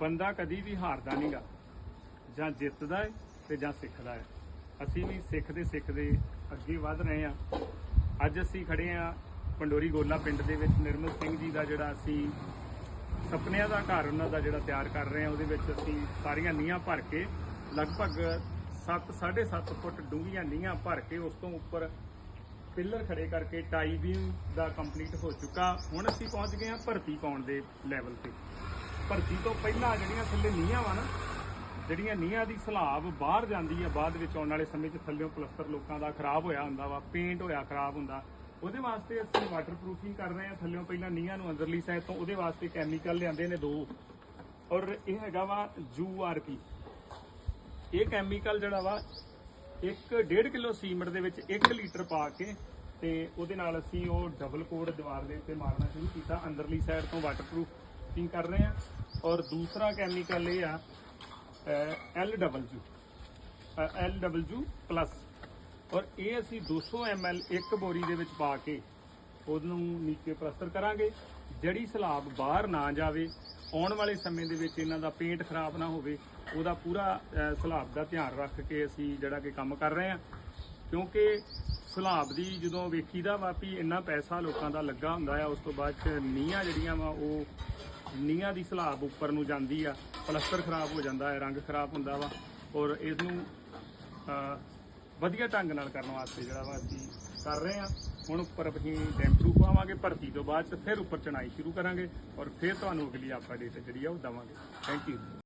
ਬੰਦਾ ਕਦੀ ਵੀ ਹਾਰਦਾ ਨਹੀਂਗਾ ਜਾਂ ਜਿੱਤਦਾ ਹੈ ਤੇ ਜਾਂ ਸਿੱਖਦਾ ਹੈ ਅਸੀਂ ਵੀ ਸਿੱਖਦੇ ਸਿੱਖਦੇ ਅੱਗੇ ਵਧ ਰਹੇ ਹਾਂ ਅੱਜ ਅਸੀਂ ਖੜੇ ਹਾਂ ਪੰਡੋਰੀ ਗੋਲਾ ਪਿੰਡ ਦੇ ਵਿੱਚ। ਨਿਰਮਲ ਸਿੰਘ ਜੀ ਦਾ ਜਿਹੜਾ ਅਸੀਂ ਸੁਪਨਿਆਂ ਦਾ ਘਰ ਉਹਨਾਂ ਦਾ ਜਿਹੜਾ ਤਿਆਰ ਕਰ ਰਹੇ ਹਾਂ ਉਹਦੇ ਵਿੱਚ ਅਸੀਂ ਸਾਰੀਆਂ ਨੀਹਾਂ ਭਰ ਕੇ ਲਗਭਗ 7 7.5 ਫੁੱਟ ਡੂੰਘੀਆਂ ਨੀਹਾਂ ਭਰ ਕੇ ਉਸ ਤੋਂ ਉੱਪਰ ਪਿੱਲਰ ਖੜੇ ਕਰਕੇ ਟਾਈ ਬੀਮ ਦਾ ਕੰਪਲੀਟ ਹੋ ਚੁੱਕਾ। ਹੁਣ ਅਸੀਂ ਪਹੁੰਚ ਗਏ ਹਾਂ ਭਰਤੀ ਪਾਉਣ ਦੇ ਲੈਵਲ ਤੇ। ਭਰਤੀ ਤੋਂ ਪਹਿਲਾਂ ਜਿਹੜੀਆਂ ਥੱਲੇ ਨੀਹਾਂ ਵਾ ਨਾ, ਜਿਹੜੀਆਂ ਨੀਹਾਂ ਦੀ ਸਲਾਬ ਬਾਹਰ ਜਾਂਦੀ ਆ, ਬਾਅਦ ਵਿੱਚ ਆਉਣ ਵਾਲੇ ਸਮੇਂ 'ਚ ਥੱਲੇੋਂ ਪਲਸਤਰ ਲੋਕਾਂ ਦਾ ਖਰਾਬ ਹੋਇਆ ਹੁੰਦਾ ਵਾ ਪੇਂਟ ਹੋਇਆ ਖਰਾਬ ਹੁੰਦਾ, ਉਹਦੇ ਵਾਸਤੇ ਅਸੀਂ ਵਾਟਰਪ੍ਰੂਫਿੰਗ ਕਰ ਰਹੇ ਹਾਂ ਥੱਲੇੋਂ ਪਹਿਲਾਂ ਨੀਹਾਂ ਨੂੰ ਅੰਦਰਲੀ ਸਾਈਡ ਤੋਂ, ਉਹਦੇ ਵਾਸਤੇ ਕੈਮੀਕਲ ਲਿਆਂਦੇ ਨੇ ਦੋ। ਔਰ ਇਹ ਹੈਗਾ ਵਾ ਯੂਆਰਪੀ ਇਹ ਕੈਮੀਕਲ ਜਿਹੜਾ ਵਾ 1.5 ਕਿਲੋ ਸੀਮੈਂਟ ਦੇ ਵਿੱਚ 1 ਲੀਟਰ ਪਾ ਕੇ ਤੇ ਉਹਦੇ ਨਾਲ ਅਸੀਂ ਉਹ ਡਬਲ ਕੋਡ ਦੀਵਾਰ ਦੇ ਉੱਤੇ ਮਾਰਨਾ ਸ਼ੁਰੂ ਕੀਤਾ, ਅੰਦਰਲੀ ਸਾਈਡ ਤੋਂ ਵਾਟਰਪ੍ਰੂਫਿੰਗ ਕਰ ਰਹੇ ਹਾਂ ਔਰ ਦੂਸਰਾ ਕੈਮੀਕਲ ਇਹ ਆ L W L plus ਔਰ ਇਹ ਅਸੀਂ 200 ml ਇੱਕ ਬੋਰੀ ਦੇ ਵਿੱਚ ਪਾ ਕੇ ਉਹਨੂੰ ਨੀਚੇ ਪਲਸਤਰ ਕਰਾਂਗੇ। ਜਿਹੜੀ ਸਲਾਬ ਬਾਹਰ ਨਾ ਜਾਵੇ, ਆਉਣ ਵਾਲੇ ਸਮੇਂ ਦੇ ਵਿੱਚ ਇਹਨਾਂ ਦਾ ਪੇਂਟ ਖਰਾਬ ਨਾ ਹੋਵੇ, ਉਹਦਾ ਪੂਰਾ ਸਲਾਬ ਦਾ ਧਿਆਨ ਰੱਖ ਕੇ ਅਸੀਂ ਜਿਹੜਾ ਕਿ ਕੰਮ ਕਰ ਰਹੇ ਹਾਂ। ਕਿਉਂਕਿ ਸਲਾਬ ਦੀ ਜਦੋਂ ਵੇਖੀਦਾ ਵਾ ਵੀ ਇੰਨਾ ਪੈਸਾ ਲੋਕਾਂ ਦਾ ਲੱਗਾ ਹੁੰਦਾ ਆ, ਉਸ ਤੋਂ ਬਾਅਦ ਚ ਨੀਹਾਂ ਜਿਹੜੀਆਂ ਵਾ ਉਹ ਨੀਹਾਂ ਦੀ ਸਲਾਬ ਉੱਪਰ ਨੂੰ ਜਾਂਦੀ ਆ, ਪਲਸਤਰ ਖਰਾਬ ਹੋ ਜਾਂਦਾ ਹੈ, ਰੰਗ ਖਰਾਬ ਹੁੰਦਾ ਵਾ, ਔਰ ਇਸ ਨੂੰ ਵਧੀਆ ਢੰਗ ਨਾਲ ਕਰਨ ਵਾਸਤੇ ਜਿਹੜਾ ਵਾ ਅਸੀਂ ਕਰ ਰਹੇ ਹਾਂ। ਹੁਣ ਉੱਪਰ ਅਸੀਂ ਡੈਂਪਰੂ ਪਾਵਾਂਗੇ, ਭਰਤੀ ਤੋਂ ਬਾਅਦ ਚ ਫਿਰ ਉੱਪਰ ਚਣਾਈ ਸ਼ੁਰੂ ਕਰਾਂਗੇ, ਔਰ ਫਿਰ ਤੁਹਾਨੂੰ ਅਗਲੀ ਆਪਾ ਜਿਹੜੀ ਆ ਉਹ ਦਵਾਂਗੇ। Thank you